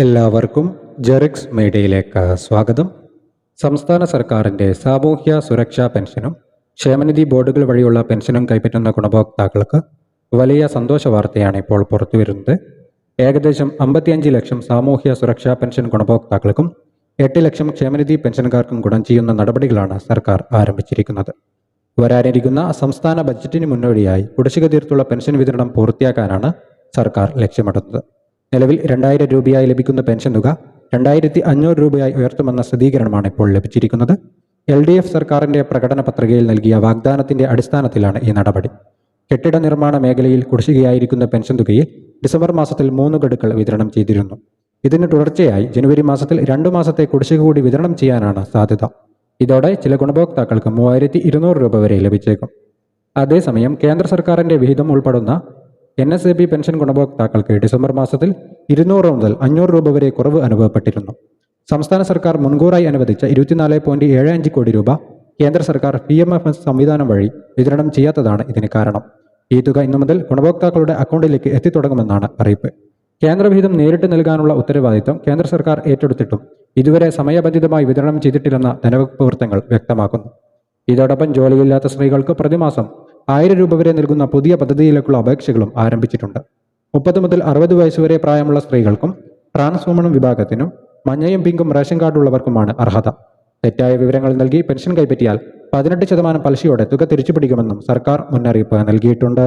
എല്ലാവർക്കും ജെറിക്സ് മീഡിയയിലേക്ക് സ്വാഗതം. സംസ്ഥാന സർക്കാരിന്റെ സാമൂഹ്യ സുരക്ഷാ പെൻഷനും ക്ഷേമനിധി ബോർഡുകൾ വഴിയുള്ള പെൻഷനും കൈപ്പറ്റുന്ന ഗുണഭോക്താക്കൾക്ക് വലിയ സന്തോഷ വാർത്തയാണ് ഇപ്പോൾ പുറത്തുവരുന്നത്. ഏകദേശം അമ്പത്തിയഞ്ച് ലക്ഷം സാമൂഹ്യ സുരക്ഷാ പെൻഷൻ ഗുണഭോക്താക്കൾക്കും എട്ട് ലക്ഷം ക്ഷേമനിധി പെൻഷൻകാർക്കും ഗുണം ചെയ്യുന്ന നടപടികളാണ് സർക്കാർ ആരംഭിച്ചിരിക്കുന്നത്. വരാനിരിക്കുന്ന സംസ്ഥാന ബജറ്റിന് മുന്നോടിയായി കുടിശ്ശിക തീർത്തുള്ള പെൻഷൻ വിതരണം പൂർത്തിയാക്കാനാണ് സർക്കാർ ലക്ഷ്യമിടുന്നത്. നിലവിൽ രണ്ടായിരം രൂപയായി ലഭിക്കുന്ന പെൻഷൻ തുക രണ്ടായിരത്തി അഞ്ഞൂറ് രൂപയായി ഉയർത്തുമെന്ന സ്ഥിരീകരണമാണ് ഇപ്പോൾ ലഭിച്ചിരിക്കുന്നത്. എൽ ഡി എഫ് സർക്കാരിന്റെ പ്രകടന പത്രികയിൽ നൽകിയ വാഗ്ദാനത്തിന്റെ അടിസ്ഥാനത്തിലാണ് ഈ നടപടി. കെട്ടിട നിർമ്മാണ മേഖലയിൽ കുടിശ്ശികയായിരിക്കുന്ന പെൻഷൻ തുകയിൽ ഡിസംബർ മാസത്തിൽ മൂന്ന് ഗഡുക്കൾ വിതരണം ചെയ്തിരുന്നു. ഇതിന് തുടർച്ചയായി ജനുവരി മാസത്തിൽ രണ്ടു മാസത്തെ കുടിശ്ശിക കൂടി വിതരണം ചെയ്യാനാണ് സാധ്യത. ഇതോടെ ചില ഗുണഭോക്താക്കൾക്ക് മൂവായിരത്തി ഇരുന്നൂറ് രൂപ വരെ ലഭിച്ചേക്കും. അതേസമയം കേന്ദ്ര സർക്കാരിന്റെ വിഹിതം ഉൾപ്പെടുന്ന N S A B pension ഗുണഭോക്താക്കൾക്ക് ഡിസംബർ മാസത്തിൽ ഇരുന്നൂറ് മുതൽ അഞ്ഞൂറ് രൂപ വരെ കുറവ് അനുഭവപ്പെട്ടിരുന്നു. സംസ്ഥാന സർക്കാർ മുൻകൂറായി അനുവദിച്ച ഇരുപത്തിനാല് പോയിന്റ് ഏഴ് അഞ്ച് കോടി രൂപ കേന്ദ്ര സർക്കാർ പി എം എഫ് എസ് സംവിധാനം വഴി വിതരണം ചെയ്യാത്തതാണ് ഇതിന് കാരണം. ഈ തുക ഇന്നു മുതൽ ഗുണഭോക്താക്കളുടെ അക്കൗണ്ടിലേക്ക് എത്തിത്തുടങ്ങുമെന്നാണ് അറിയിപ്പ്. കേന്ദ്രവിഹിതം നേരിട്ട് നൽകാനുള്ള ഉത്തരവാദിത്തം കേന്ദ്ര സർക്കാർ ഏറ്റെടുത്തിട്ടും ഇതുവരെ സമയബന്ധിതമായി വിതരണം ചെയ്തിട്ടില്ലെന്ന ധനവകുപ്പ് വൃത്തങ്ങൾ വ്യക്തമാക്കുന്നു. ഇതോടൊപ്പം ജോലിയില്ലാത്ത സ്ത്രീകൾക്ക് പ്രതിമാസം ആയിരം രൂപ വരെ നൽകുന്ന പുതിയ പദ്ധതിയിലേക്കുള്ള അപേക്ഷകളും ആരംഭിച്ചിട്ടുണ്ട്. മുപ്പത് മുതൽ അറുപത് വയസ്സുവരെ പ്രായമുള്ള സ്ത്രീകൾക്കും ട്രാൻസ് വുമൺ വിഭാഗത്തിനും മഞ്ഞയും പിങ്കും റേഷൻ കാർഡുള്ളവർക്കുമാണ് അർഹത. തെറ്റായ വിവരങ്ങൾ നൽകി പെൻഷൻ കൈപ്പറ്റിയാൽ പതിനെട്ട് ശതമാനം പലിശയോടെ തുക തിരിച്ചുപിടിക്കുമെന്നും സർക്കാർ മുന്നറിയിപ്പ് നൽകിയിട്ടുണ്ട്.